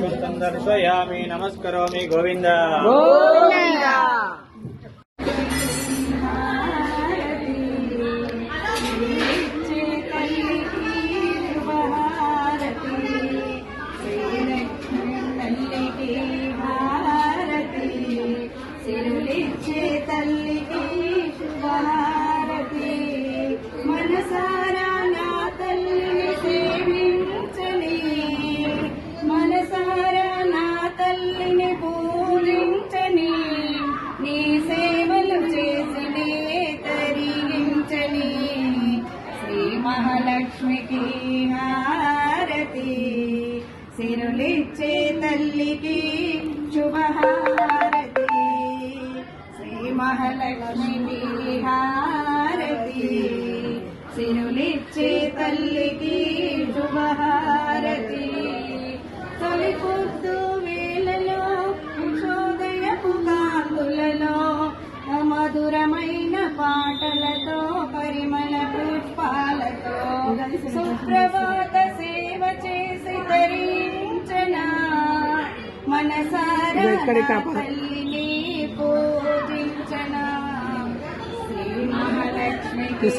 పుష్పం దర్శయామి నమస్కరోమి గోవింద. సిరులిచ్చే తల్లికి హారతి. సిరులిచ్చే తల్లికి శుభహారతి. శ్రీ మహాలక్ష్మి హారతి. సిరులిచ్చే తల్లికి సుప్రభాత సేవ చేసి తరించనా మనసారా తల్లిని పూజించనా. శ్రీ మహాలక్ష్మికి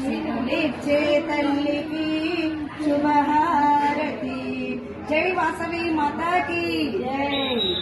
సిరులిచ్చే తల్లికి శుభహారతి. జై వాసవి మాతాకి. జై.